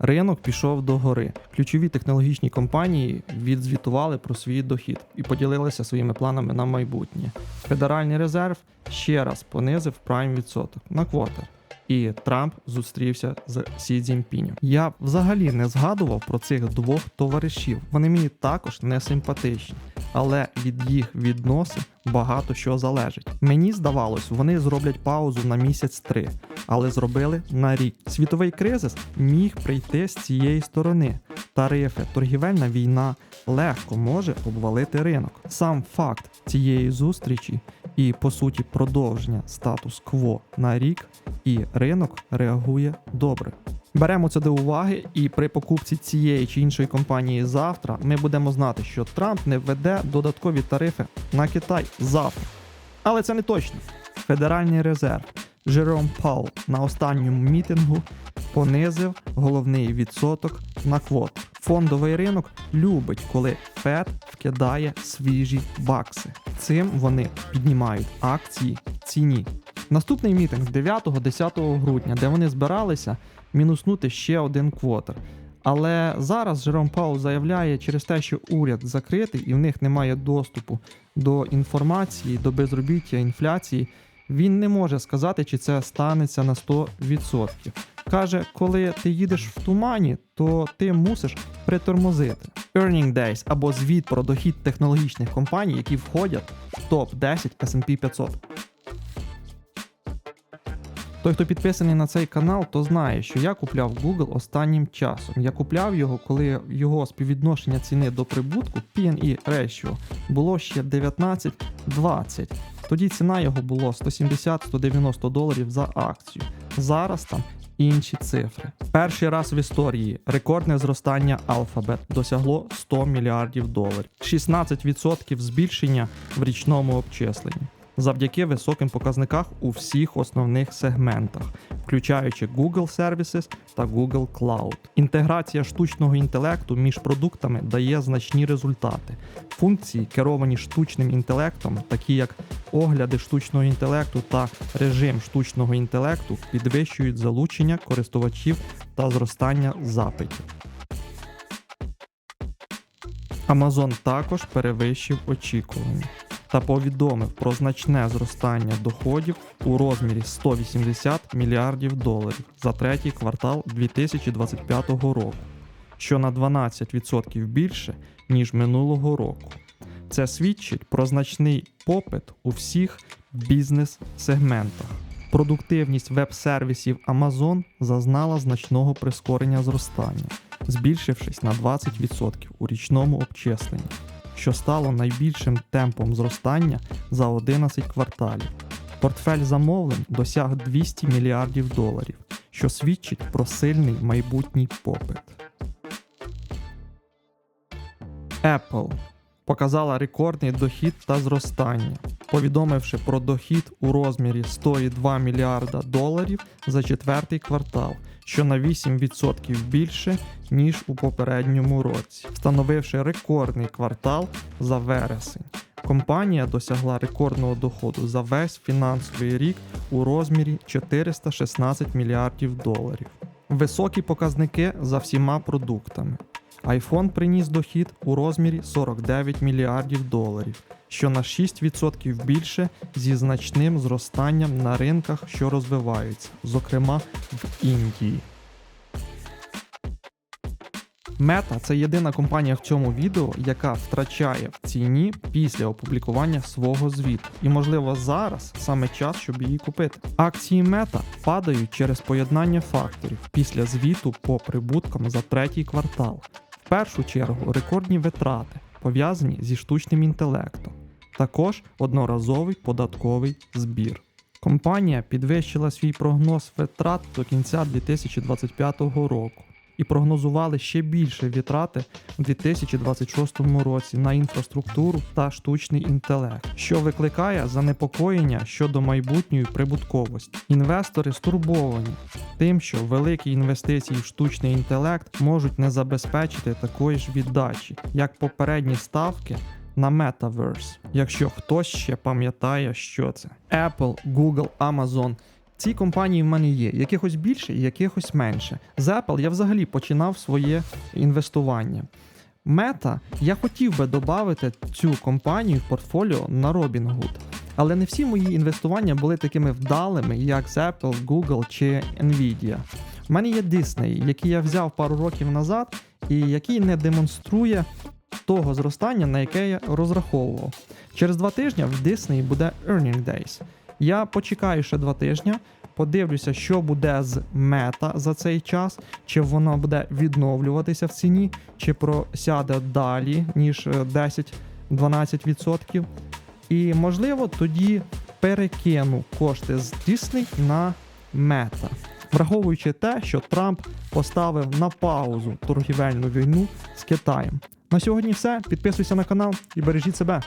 Ринок пішов до гори. Ключові технологічні компанії відзвітували про свій дохід і поділилися своїми планами на майбутнє. Федеральний резерв ще раз понизив прайм відсоток на квотер. І Трамп зустрівся з Сі Цзіньпінем. Я взагалі не згадував про цих двох товаришів. Вони мені також не симпатичні, але від їх відносин багато що залежить. Мені здавалось, вони зроблять паузу на місяць три, але зробили на рік. Світовий кризис міг прийти з цієї сторони. Тарифи, торгівельна війна легко може обвалити ринок. Сам факт цієї зустрічі і по суті продовження статус-кво на рік, і ринок реагує добре. Беремо це до уваги, і при покупці цієї чи іншої компанії завтра ми будемо знати, що Трамп не введе додаткові тарифи на Китай завтра. Але це не точно. Федеральний резерв Жером Паул на останньому мітингу понизив головний відсоток на квоту. Фондовий ринок любить, коли Фед вкидає свіжі бакси. Цим вони піднімають акції ціні. Наступний мітинг 9-10 грудня, де вони збиралися мінуснути ще один квотер. Але зараз Жером Паул заявляє через те, що уряд закритий і в них немає доступу до інформації, до безробіття, інфляції. Він не може сказати, чи це станеться на 100%. Каже, коли ти їдеш в тумані, то ти мусиш притормозити. Earning Days або звіт про дохід технологічних компаній, які входять в топ 10 S&P 500. Той, хто підписаний на цей канал, то знає, що я купляв Google останнім часом. Я купляв його, коли його співвідношення ціни до прибутку P&E Ratio було ще 19-20. Тоді ціна його було 170-190 доларів за акцію. Зараз там інші цифри. Перший раз в історії рекордне зростання Alphabet досягло 100 мільярдів доларів, 16% збільшення в річному обчисленні. Завдяки високим показниках у всіх основних сегментах, включаючи Google Services та Google Cloud. Інтеграція штучного інтелекту між продуктами дає значні результати. Функції, керовані штучним інтелектом, такі як огляди штучного інтелекту та режим штучного інтелекту, підвищують залучення користувачів та зростання запитів. Amazon також перевищив очікування та повідомив про значне зростання доходів у розмірі 180 мільярдів доларів за третій квартал 2025 року, що на 12% більше ніж минулого року. Це свідчить про значний попит у всіх бізнес-сегментах. Продуктивність веб-сервісів Amazon зазнала значного прискорення зростання, збільшившись на 20% у річному обчисленні що стало найбільшим темпом зростання за 11 кварталів. Портфель замовлень досяг 200 мільярдів доларів, що свідчить про сильний майбутній попит. Apple показала рекордний дохід та зростання, повідомивши про дохід у розмірі 102 мільярда доларів за четвертий квартал, що на 8% більше ніж у попередньому році, встановивши рекордний квартал за вересень. Компанія досягла рекордного доходу за весь фінансовий рік у розмірі 416 мільярдів доларів. Високі показники за всіма продуктами. iPhone приніс дохід у розмірі 49 мільярдів доларів, що на 6% більше зі значним зростанням на ринках, що розвиваються, зокрема в Індії. Мета це єдина компанія в цьому відео, яка втрачає в ціні після опублікування свого звіту. І можливо зараз саме час, щоб її купити. Акції мета падають через поєднання факторів після звіту по прибуткам за третій квартал. Першу чергу рекордні витрати, пов'язані зі штучним інтелектом, також одноразовий податковий збір. Компанія підвищила свій прогноз витрат до кінця 2025 року і прогнозували ще більше витрати у 2026 році на інфраструктуру та штучний інтелект, що викликає занепокоєння щодо майбутньої прибутковості. Інвестори стурбовані тим, що великі інвестиції в штучний інтелект можуть не забезпечити такої ж віддачі, як попередні ставки. На Metaverse, якщо хтось ще пам'ятає, що це Apple, Google, Amazon Ці компанії в мене є, якихось більше, і якихось менше. З Apple я взагалі починав своє інвестування. Мета, я хотів би додати цю компанію в портфоліо на Robinhood. Але не всі мої інвестування були такими вдалими, як з Apple, Google чи Nvidia. У мене є Disney, який я взяв пару років назад, і який не демонструє того зростання, на яке я розраховував. Через два тижні в Disney буде Earning Days. Я почекаю ще два тижні, подивлюся, що буде з мета за цей час, чи воно буде відновлюватися в ціні, чи просяде далі, ніж е, 10-12%. І можливо тоді перекину кошти з Disney на мета. Враховуючи те, що Трамп поставив на паузу торгівельну війну з Китаєм. На сьогодні все. Підписуйся на канал і бережіть себе.